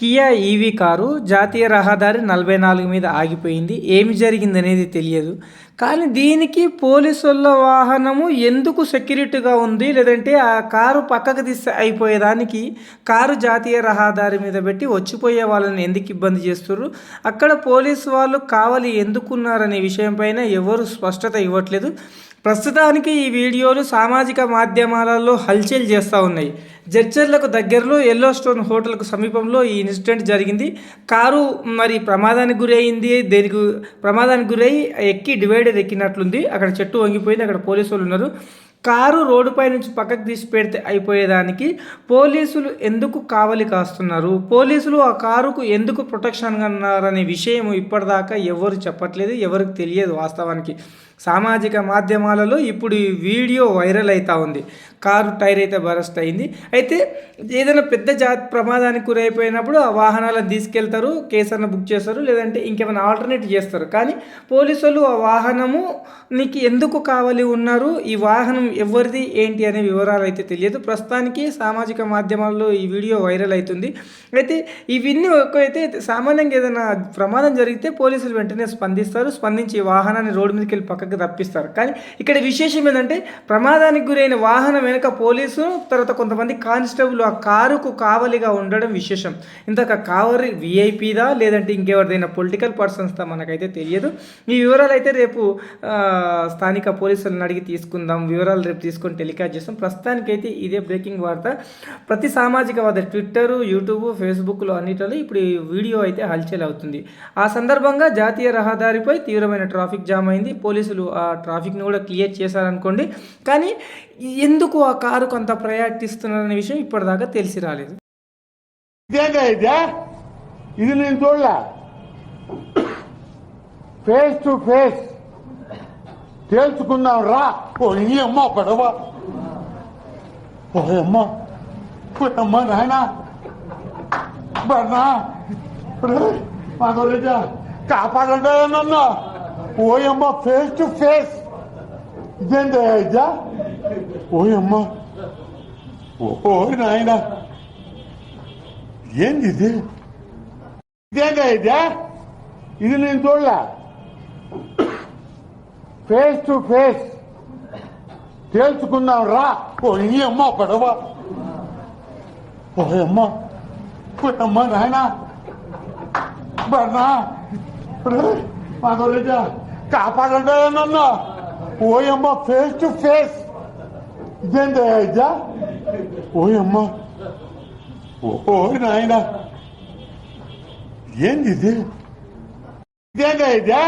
Kia EV car జాతీయ రహదారి నలభై నాలుగు మీద ఆగిపోయింది. ఏమి జరిగింది అనేది తెలియదు. కానీ దీనికి పోలీసుల వాహనము ఎందుకు సెక్యూరిటీగా ఉంది? లేదంటే ఆ కారు పక్కకు తీస్తే అయిపోయేదానికి కారు జాతీయ రహదారి మీద పెట్టి వచ్చిపోయే వాళ్ళని ఎందుకు ఇబ్బంది చేస్తున్నారు అక్కడ పోలీసు వాళ్ళు కావాలి ఎందుకున్నారనే విషయంపైన ఎవరు స్పష్టత ఇవ్వట్లేదు. ప్రస్తుతానికి ఈ వీడియోలు సామాజిక మాధ్యమాలలో హల్చల్ చేస్తూ ఉన్నాయి. జడ్చర్లకు దగ్గరలో ఎల్లో స్టోన్ హోటల్కు సమీపంలో ఈ ఇన్సిడెంట్ జరిగింది. కారు మరి ప్రమాదానికి గురి అయింది దేనికి ప్రమాదానికి గురై ఎక్కి డివైడర్ ఎక్కినట్లుంది. అక్కడ చెట్టు వంగిపోయింది. అక్కడ పోలీసు వాళ్ళు ఉన్నారు. కారు రోడ్డుపై నుంచి పక్కకు తీసి పెడితే అయిపోయేదానికి పోలీసులు ఎందుకు కావలి కాస్తున్నారు? పోలీసులు ఆ కారుకు ఎందుకు ప్రొటెక్షన్గా ఉన్నారనే విషయం ఇప్పటిదాకా ఎవరు చెప్పట్లేదు. ఎవరికి తెలియదు వాస్తవానికి. సామాజిక మాధ్యమాలలో ఇప్పుడు ఈ వీడియో వైరల్ అవుతూ ఉంది. కారు టైర్ అయితే బరస్ట్ అయింది. అయితే ఏదైనా పెద్ద జాతి ప్రమాదానికి గురైపోయినప్పుడు ఆ వాహనాలను తీసుకెళ్తారు కేసన్న బుక్ చేస్తారు లేదంటే ఇంకేమైనా ఆల్టర్నేట్ చేస్తారు. కానీ పోలీసులు ఆ వాహనము నీకు ఎందుకు కావాలి ఉన్నారు? ఈ వాహనం ఎవరిది? ఏంటి? అనే వివరాలు అయితే తెలియదు. ప్రస్తుతానికి సామాజిక మాధ్యమాల్లో ఈ వీడియో వైరల్ అవుతుంది. అయితే ఇవన్నీ అయితే సామాన్యంగా ఏదైనా ప్రమాదం జరిగితే పోలీసులు వెంటనే స్పందిస్తారు. స్పందించి వాహనాన్ని రోడ్డు మీదకి వెళ్ళి పక్కకు తప్పిస్తారు కానీ ఇక్కడ విశేషం ఏంటంటే ప్రమాదానికి గురైన వాహనం వెనుక పోలీసు తర్వాత కొంతమంది కానిస్టేబుల్ ఆ కారుకు కావలిగా ఉండడం విశేషం. ఇంతక కావరి విఐపీదా లేదంటే ఇంకెవరిదైనా పొలిటికల్ పర్సన్స్దా మనకైతే తెలియదు. ఈ వివరాలు అయితే రేపు స్థానిక పోలీసులను అడిగి తీసుకుందాం. వివరాలు రేపు తీసుకొని టెలికాస్ట్ చేస్తాం. ప్రస్తుతానికైతే ఇదే బ్రేకింగ్ వార్త. ప్రతి సామాజిక వార్త ట్విట్టర్ యూట్యూబ్ ఫేస్బుక్లో అన్నిటిలో ఇప్పుడు ఈ వీడియో అయితే హల్చల్ అవుతుంది. ఆ సందర్భంగా జాతీయ రహదారిపై తీవ్రమైన ట్రాఫిక్ జామ్ అయింది. పోలీసులు ఆ ట్రాఫిక్ని కూడా క్లియర్ చేశారనుకోండి. కానీ ఎందుకు ఆ కారుకు అంత ప్రయారిటీ ఇస్తున్నారనే విషయం ఇప్పటిదాకా తెలిసి రాలేదు. ఇది? నేను చూడలే. ఫేస్ టు ఫేస్ తేల్చుకున్నాం రా. ఓ నీ అమ్మ పడవ. ఓ అమ్మ. అమ్మ నాయన. బన్నా కాపాడండి నన్ను ఓ అమ్మ ఫేస్ టు ఫేస్ ఇదేంటా ఇదే ఓ ఓ నాయనా ఏంది ఇది ఇదేంటా ఇదే ఇది నేను చూడలే ఫేస్ టు ఫేస్ తేల్చుకుందాం రా ఓ నీ అమ్మ పడవ ఓ అమ్మ ఓ అమ్మ నాయన బన్నా నన్ను ఓ అమ్మ ఫేస్ టు ఫేస్ ఇదేంటా ఇదే ఓ అమ్మ ఓ నాయన ఏంది ఇది ఇదేంటా